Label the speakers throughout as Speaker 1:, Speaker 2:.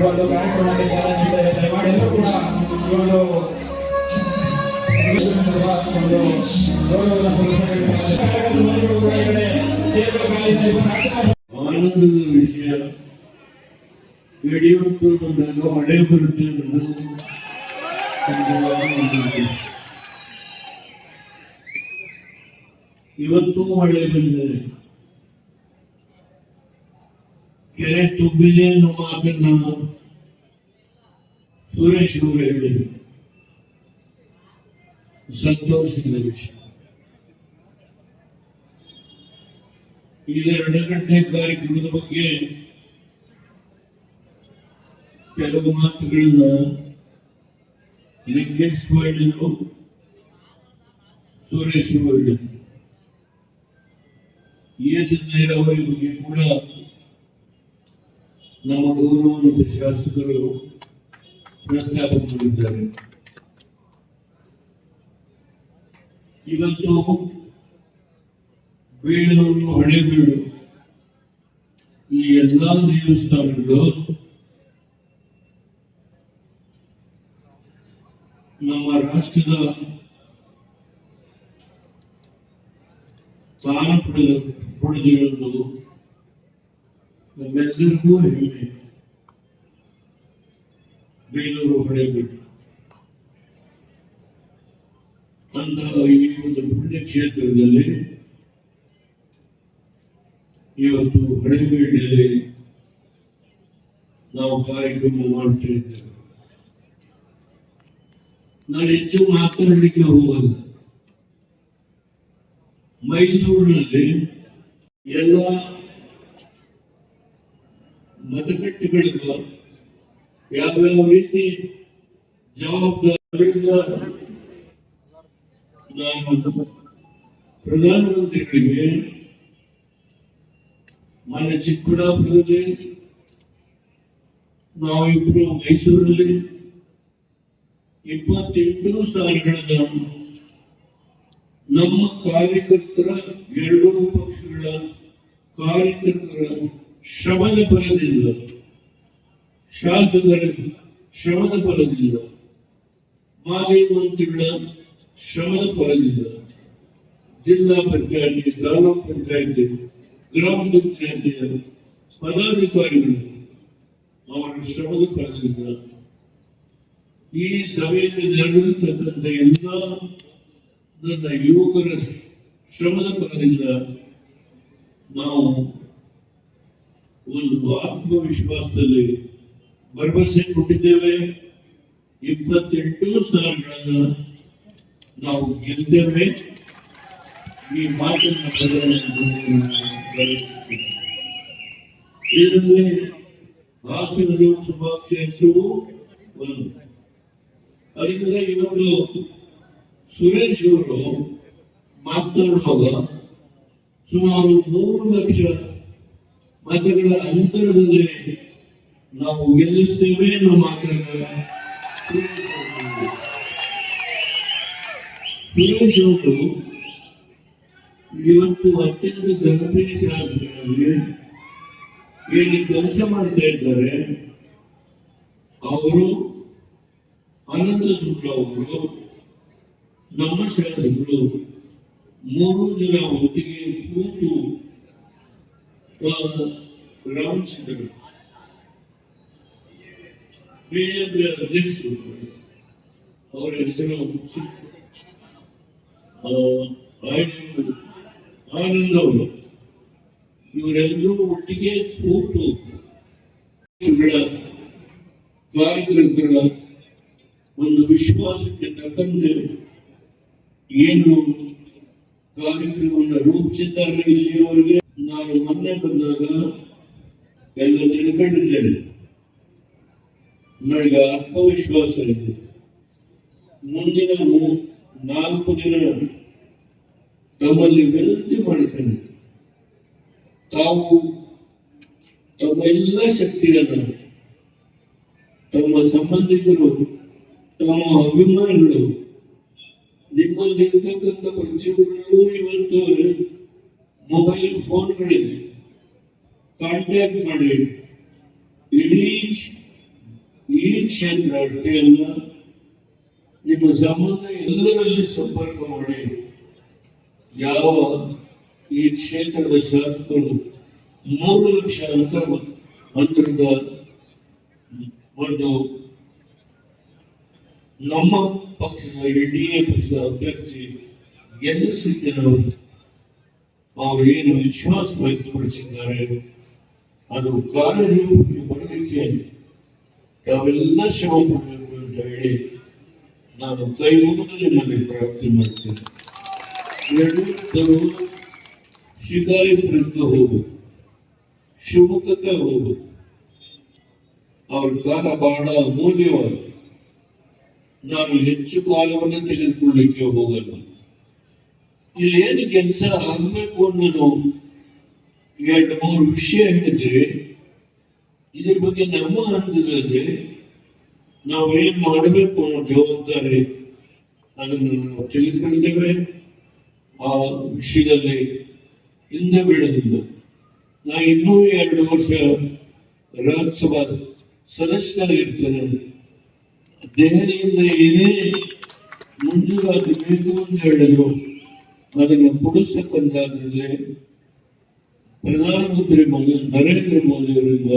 Speaker 1: ಈ ಒಂದು ಕಾರ್ಯಕ್ರಮಕ್ಕೆ ದಯಮಾಡಿ
Speaker 2: ಆನಂದದ ವಿಷಯ. ಯಡಿಯೂರಪ್ಪ ಬಂದಾಗ ಮಳೆ ಬರುತ್ತೆ ಅನ್ನೋದು ಇವತ್ತು ಮಳೆ ಬಂದಿದೆ. ಕೆರೆ ತುಂಬಿದೆ ಅನ್ನೋ ಮಾತನ್ನ ಸುರೇಶ್ ಅವರು ಹೇಳಿದರು ಸಂತೋಷದ ವಿಷಯ ಈಗ ಎರಡು ಗಂಟೆ ಕಾರ್ಯಕ್ರಮದ ಬಗ್ಗೆ ಕೆಲವು ಮಾತುಗಳನ್ನ ಲಿಂಗೇಶ್ ಮಾಡಿದ್ರು ಸುರೇಶ್ ಮಾಡಿದ್ರು ಏತ ನೀರಾವರಿ ಬಗ್ಗೆ ಕೂಡ ನಮ್ಮ ಗೌರವಾನ್ವಿತ ಶಾಸಕರು ಪ್ರಸ್ತಾಪ ಮಾಡಿದ್ದಾರೆ. ಇವತ್ತು ಬೇಳೂರು ಹಳೆಬೀಡು ಈ ಎಲ್ಲಾ ದೇವಸ್ಥಾನಗಳು ನಮ್ಮ ರಾಷ್ಟ್ರದ ಸ್ಥಾನ ಪಡೆದ ನಮ್ಮೆಲ್ಲರಿಗೂ ಹೆಮ್ಮೆ ಬೇಲೂರು ಹಳೆಬೀಡು ಅಂತಹ ಈ ಒಂದು ಪುಣ್ಯಕ್ಷೇತ್ರದಲ್ಲಿ ಇವತ್ತು ಹಳೆಬೀಡಿನಲ್ಲಿ ನಾವು ಕಾರ್ಯಕ್ರಮ ಮಾಡ್ತಾ ಇದ್ದೇವೆ ನಾನು ಹೆಚ್ಚು ಮಾತನಾಡಲಿಕ್ಕೆ ಹೋಗಲ್ಲ ಮೈಸೂರಿನಲ್ಲಿ ಎಲ್ಲ ಮತಗಟ್ಟೆಗಳಿಂದ ಯಾವ್ಯಾವ ರೀತಿ ಜವಾಬ್ದಾರಿಯಿಂದ ನಾನು ಪ್ರಧಾನಮಂತ್ರಿಗಳಿಗೆ ಮೊನ್ನೆ ಚಿಕ್ಕಬಳ್ಳಾಪುರದಲ್ಲಿ, ನಾವಿಬ್ರು ಮೈಸೂರಲ್ಲಿ ಇಪ್ಪತ್ತೆಂಟು ಸ್ಥಾನಗಳನ್ನು ನಮ್ಮ ಕಾರ್ಯಕರ್ತರ ಎರಡೂ ಪಕ್ಷಗಳ ಕಾರ್ಯಕರ್ತರ ಶ್ರಮದ ಫಲದಿಂದ ಶಾಸಕರ ಶ್ರಮದ ಫಲದಿಂದ, ಮಾಜಿ ಮಂತ್ರಿಗಳ ಶ್ರಮದ ಫಲದಿಂದ, ಜಿಲ್ಲಾ ಪಂಚಾಯತಿ, ತಾಲೂಕ್ ಪಂಚಾಯತಿ, ಗ್ರಾಮ ಪಂಚಾಯತಿಯ ಪದಾಧಿಕಾರಿಗಳು ಅವರ ಶ್ರಮದ ಫಲದಿಂದ ಈ ಸಭೆಯಲ್ಲಿ ನೆರವೇರ್ತಕ್ಕಂಥ ಎಲ್ಲ ನನ್ನ ಯುವಕರ ಶ್ರಮದ ಫಲದಿಂದ ನಾವು ಒಂದು ಆತ್ಮವಿಶ್ವಾಸದಲ್ಲಿ ಭರವಸೆ ಕೊಟ್ಟಿದ್ದೇವೆ. ಇಪ್ಪತ್ತೆಂಟು ಸ್ಥಾನಗಳನ್ನು ನಾವು ಗೆಲ್ತೇವೆ. ಈ ಮಾತನ್ನು. ಇದರಲ್ಲಿ ಹಾಸನ ಲೋಕಸಭಾ ಕ್ಷೇತ್ರವು ಒಂದು. ಅದರಿಂದ ಇವತ್ತು ಸುರೇಶ್ ಅವರು ಮಾತನಾಡುವಾಗ ಸುಮಾರು ಮೂರು ಲಕ್ಷ ಮತಗಳ ಅಂತರದಲ್ಲಿ ನಾವು ಗೆಲ್ಲಿಸ್ತೇವೆ ಅನ್ನೋ ಅವರು ಇವತ್ತು ಅತ್ಯಂತ ಜನಪ್ರಿಯ ಶಾಸಕರಾಗಿ ಏನು ಕೆಲಸ ಮಾಡ್ತಾ ಇದ್ದಾರೆ, ಅವರು ಅನಂತ ಸುಬ್ರ ಅವರು, ನಮ್ಮ ಶಾಸಕರು ಮೂರು ಜನ ಒಟ್ಟಿಗೆ ಕೂತು ರಾಮ್ ಸಿಂಗ್ ಬಿಜೆಪಿ ಅಧ್ಯಕ್ಷರು ಅವರ ಹೆಸರು. ಆನಂದ್ ಅವರು ಇವರೆಲ್ಲರೂ ಒಟ್ಟಿಗೆ ಕೂತು ಕಾರ್ಯಕರ್ತರ ಒಂದು ವಿಶ್ವಾಸಕ್ಕೆ ತಕ್ಕಂತೆ ಏನು ಕಾರ್ಯಕ್ರಮವನ್ನು ರೂಪಿಸಿದ್ದಾರೆ ಇಲ್ಲಿಯವರೆಗೆ ನಾನು ಮೊನ್ನೆ ಬಂದಾಗ ಎಲ್ಲ ತಿಳ್ಕೊಂಡಿದ್ದೇನೆ. ನನಗೆ ಆತ್ಮವಿಶ್ವಾಸ ಇದೆ. ಮುಂದಿನ ನಾಲ್ಕು ದಿನ ತಮ್ಮಲ್ಲಿ ವಿನಂತಿ ಮಾಡುತ್ತೇನೆ. ತಾವು ತಮ್ಮ ಎಲ್ಲ ಶಕ್ತಿಯನ್ನು, ತಮ್ಮ ಸಂಬಂಧಿಕರು, ತಮ್ಮ ಅಭಿಮಾನಿಗಳು, ನಿಮ್ಮಲ್ಲಿ ಇರ್ತಕ್ಕಂಥ ಪ್ರತಿಯೊಬ್ಬರಿಗೂ ಇವತ್ತು ಮೊಬೈಲ್ ಫೋನ್ಗಳಿವೆ ಕಾಂಟ್ಯಾಕ್ಟ್ ಮಾಡಿ. ಇಡೀ ಈ ಕ್ಷೇತ್ರ ಅಷ್ಟೇ ನಿಮ್ಮ ಸಂಬಂಧ ಎಲ್ಲರಲ್ಲಿ ಸಂಪರ್ಕ ಮಾಡಿ. ಯಾವ ಈ ಕ್ಷೇತ್ರದ ಶಾಸಕರು ಮೂರು ಲಕ್ಷ ಅಂತರ ಅಂತರದ ಒಂದು ನಮ್ಮ ಪಕ್ಷದ, ಎನ್ ಡಿ ಎ ಪಕ್ಷದ ಅಭ್ಯರ್ಥಿ ಗೆಲ್ಲಿಸಿದ್ದೇನೆ ನಾವು ಅವರು ಏನು ವಿಶ್ವಾಸ ವ್ಯಕ್ತಪಡಿಸಿದ್ದಾರೆ, ಅದು ಕಾರ್ಯರೂಪಕ್ಕೆ ಬರಲಿಕ್ಕೆ ತಾವೆಲ್ಲ ಶ್ರಮ ಪಡಬೇಕು ಅಂತ ಹೇಳಿ ನಾನು ಕೈ ಮುಗಿದು ನಿಮ್ಮಲ್ಲಿ ಪ್ರಾರ್ಥನೆ ಮಾಡ್ತೇನೆ. ಎರಡೂ ಶಿಕಾರಿಪುರಕ್ಕೆ ಹೋಗು. ಶಿವಮೊಗ್ಗಕ್ಕೆ ಹೋಗು. ಅವ್ರ ಕಾಲ ಬಹಳ ಅಮೂಲ್ಯವಾದ ನಾನು ಹೆಚ್ಚು ಕಾಲವನ್ನು ತೆಗೆದುಕೊಳ್ಳಿಕ್ಕೆ ಹೋಗಲ್ಲ. ಇಲ್ಲಿ ಏನು ಕೆಲಸ ಆಗಬೇಕು ಅನ್ನೋದು ಎರಡು ಮೂರು ವಿಷಯ ಹೇಳಿದ್ರೆ, ಇದ್ರ ಬಗ್ಗೆ ನಮ್ಮ ಹಂತದಲ್ಲಿ ನಾವೇನ್ ಮಾಡಬೇಕು ಅನ್ನೋ ಜವಾಬ್ದಾರಿ ಅದನ್ನು ನಾವು ತೆಗೆದುಕೊಳ್ತೇವೆ ಆ ವಿಷಯದಲ್ಲಿ ಹಿಂದೆ ಬೀಳೋದಿಲ್ಲ. ನಾ ಇನ್ನೂ ಎರಡು ವರ್ಷ ರಾಜ್ಯಸಭಾ ಸದಸ್ಯನಾಗಿರ್ತೇನೆ ದೆಹಲಿಯಿಂದ ಏನೇ ಮಂಜೂರಾತಿ ಬೇಕು ಅಂತ ಹೇಳಿದ್ರು ಅದನ್ನು ಕೊಡಿಸ್ತಕ್ಕಂಥದ್ರಲ್ಲಿ ಪ್ರಧಾನಮಂತ್ರಿ ಮೋದಿ, ನರೇಂದ್ರ ಮೋದಿಯವರಿಂದ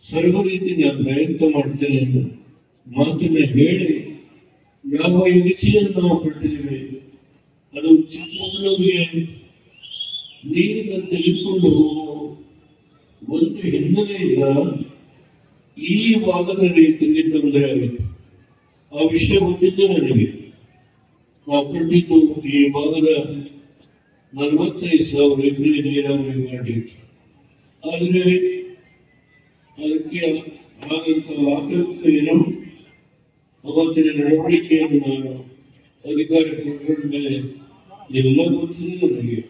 Speaker 2: ಸರ್ವ ರೀತಿ ನಾನು ಪ್ರಯತ್ನ ಮಾಡ್ತೇನೆ ಅನ್ನೋ ಮಾತನ್ನ ಹೇಳಿ ಯಾವ ಯೋಚನೆಯನ್ನು ನಾವು ಪಟ್ಟಿದ್ದೀವಿ ಅದು ಚಿಕ್ಕಮಗಳೂರಿಗೆ ನೀರನ್ನು ತೆಗೆದುಕೊಂಡು ಹೋಗುವ ಒಂದು ಹಿನ್ನೆಲೆಯಿಂದ ಈ ಭಾಗದ ರೈತರಿಗೆ ತೊಂದರೆ ಆಯಿತು ಆ ವಿಷಯ ಗೊತ್ತಿದ್ದೆ ನನಗೆ. ಕಂಡಿದ್ದು ಈ ಭಾಗದ ನಲವತ್ತೈದು ಸಾವಿರ ಎಕರೆ ನೀರಾವರಿ ಮಾಡಲಿಕ್ಕೆ ಆದರೆ ಅದಕ್ಕೆ ಆದಂತ ಆತಂಕ ಏನು? ಅವತ್ತಿನ ನಡವಳಿಕೆಯನ್ನು ನಾನು ಅಧಿಕಾರಿಗಳ ಮೇಲೆ ಎಲ್ಲ ಗೊತ್ತಿದೆ ನನಗೆ.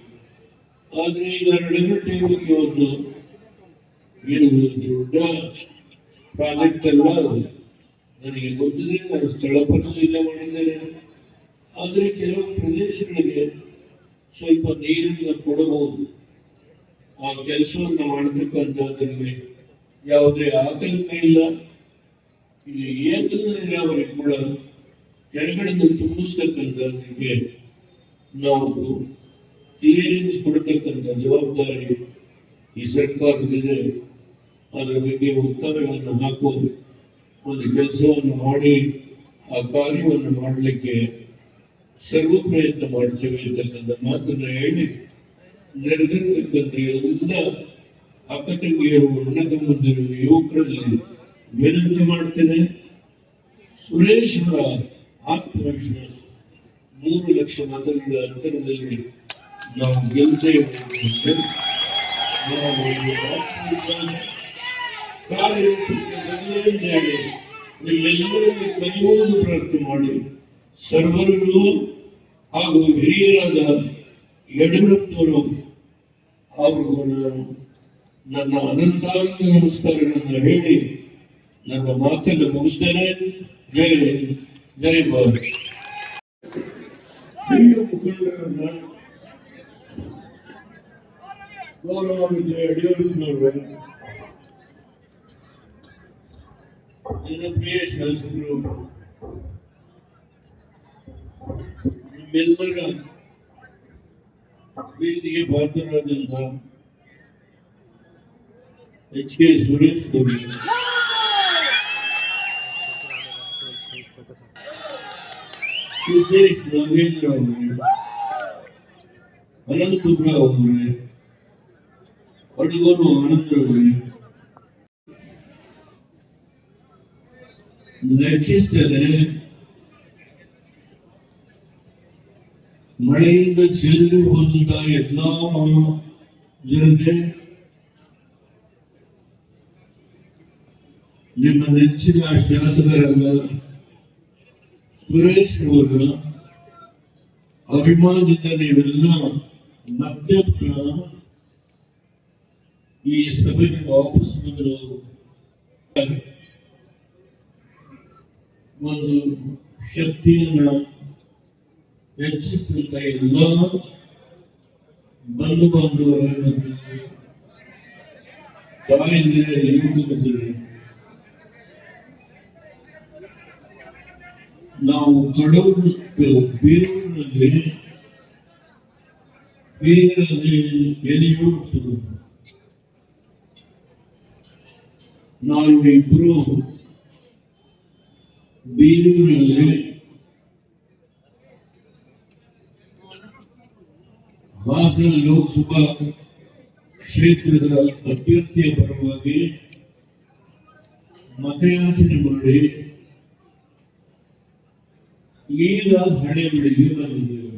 Speaker 2: ಆದರೆ ಈಗ ನಡಗಟ್ಟೆ ಬಗ್ಗೆ ಒಂದು ಏನು ದೊಡ್ಡ ಪ್ರಾಜೆಕ್ಟ್ ಅಲ್ಲ ನನಗೆ ಗೊತ್ತಿದೆ ನಾನು ಸ್ಥಳ ಪರಿಶೀಲನೆ ಮಾಡಿದ್ದೇನೆ. ಆದರೆ ಕೆಲವು ಪ್ರದೇಶಗಳಿಗೆ ಸ್ವಲ್ಪ ನೀರನ್ನು ಕೊಡಬಹುದು. ಆ ಕೆಲಸವನ್ನು ಮಾಡತಕ್ಕಂಥದ್ರಲ್ಲಿ ಯಾವುದೇ ಆತಂಕ ಇಲ್ಲ. ಈ ಏತನ ನೀರಾವರಿ ಕೂಡ ಕೆಳಗಡೆಯಿಂದ ತುಂಬಿಸ್ತಕ್ಕಂಥದ್ದಕ್ಕೆ ನಾವು ಕ್ಲಿಯರೆನ್ಸ್ ಕೊಡತಕ್ಕಂಥ ಜವಾಬ್ದಾರಿ ಈ ಸರ್ಕಾರದಿದೆ ಅದರ ಬಗ್ಗೆ ಉತ್ತರಗಳನ್ನು ಹಾಕುವ ಒಂದು ಕೆಲಸವನ್ನು ಮಾಡಿ, ಆ ಕಾರ್ಯವನ್ನು ಮಾಡಲಿಕ್ಕೆ ಸರ್ವ ಪ್ರಯತ್ನ ಮಾಡ್ತೇವೆ ಅಂತಕ್ಕಂಥ ಮಾತನ್ನ ಹೇಳಿ ನಡೆದಿರ್ತಕ್ಕಂಥ ಎಲ್ಲ ಅಕ್ಕ ತಂಗಿಯರು ಅಣ್ಣ ತಮ್ಮಂದಿರು ಯುವಕರಲ್ಲಿ ವಿನಂತಿ ಮಾಡ್ತೇನೆ. ಸುರೇಶ್ ಅವರ ಆತ್ಮವಿಶ್ವಾಸ ಮೂರು ಲಕ್ಷ ಮತಗಳ ಅಂತರದಲ್ಲಿ ನಾವು ಗೆಲ್ತೇವೆ ನಿಮ್ಮೆಲ್ಲರಲ್ಲಿ ಕಲಿಯುವುದು ಪ್ರಾರ್ಥನೆ ಮಾಡಿ. ಸರ್ವರಿಗೂ ಹಾಗೂ ಹಿರಿಯರಾದ ಯಡಿಯೂರಪ್ಪನವರು ಅವ್ರಿಗೂ ನಾನು ನನ್ನ ಅನಂತಾನಂದ ನಮಸ್ಕಾರಗಳನ್ನು ಹೇಳಿ ನನ್ನ ಮಾತನ್ನು ಮುಗಿಸ್ತೇನೆ. ಜೈ ಜೈ ಭಾರತ್. ಹಿರಿಯ ಮುಖಂಡರನ್ನ ಗೌರವಾನ್ವಿತ ಯಡಿಯೂರಪ್ಪನವರು, ನನ್ನ ಶಾಸಕರು ನಿಮ್ಮೆಲ್ಲರ ಪ್ರೀತಿಗೆ ಪಾತ್ರರಾದಂಥ ಎಚ್ ಕೆ ಸುರೇಶ್ ಅವರು ಸಿದ್ದೇಶ್ ನಾಗೇಂದ್ರ ಅವರೇ ಅನಂತ ಸುಬ್ರಾವ್ ಅವರೇ ಅಡುಗರು ಆನಂದ್ ಅವರೇ ಲೆಕ್ಕಿಸಿದರೆ ಮಳೆಯಿಂದ ಚೆಲ್ಲಿ ಹೋದಂತ ಎಲ್ಲಾ ಜನತೆ ನಿಮ್ಮ ನೆಚ್ಚಿನ ಶಾಸಕರಲ್ಲ ಸುರೇಶ್ ಅವರ ಅಭಿಮಾನದಿಂದ ನೀವೆಲ್ಲ ಮಧ್ಯಪ್ರ ಈ ಸಭೆಗೆ ವಾಪಸ್ ಬಂದರು ಒಂದು ಶಕ್ತಿಯನ್ನ ಹೆಚ್ಚಿಸಿದಂತ ಎಲ್ಲ ಬಂಧು ಬಾಂಧವರನ್ನು ತಾಯಿಯಂದಿರ ಯುವಕ ಮಿತ್ರರು ನಾವು ಕಡೂರು ಬೀರೂರಿನಲ್ಲಿ ಹಿರಿಯರಲ್ಲಿ ಎಲಿಯೂರು ನಾವು ಇಬ್ರು ಬೀರೂರಿನಲ್ಲಿ ಹಾಸನ ಲೋಕಸಭಾ ಕ್ಷೇತ್ರದ ಅಭ್ಯರ್ಥಿಯ ಪರವಾಗಿ ಮತಯಾಚನೆ ಮಾಡಿ ಈಗ ಹಣೆಬಳಿಗೆ ಬಂದಿದ್ದೇವೆ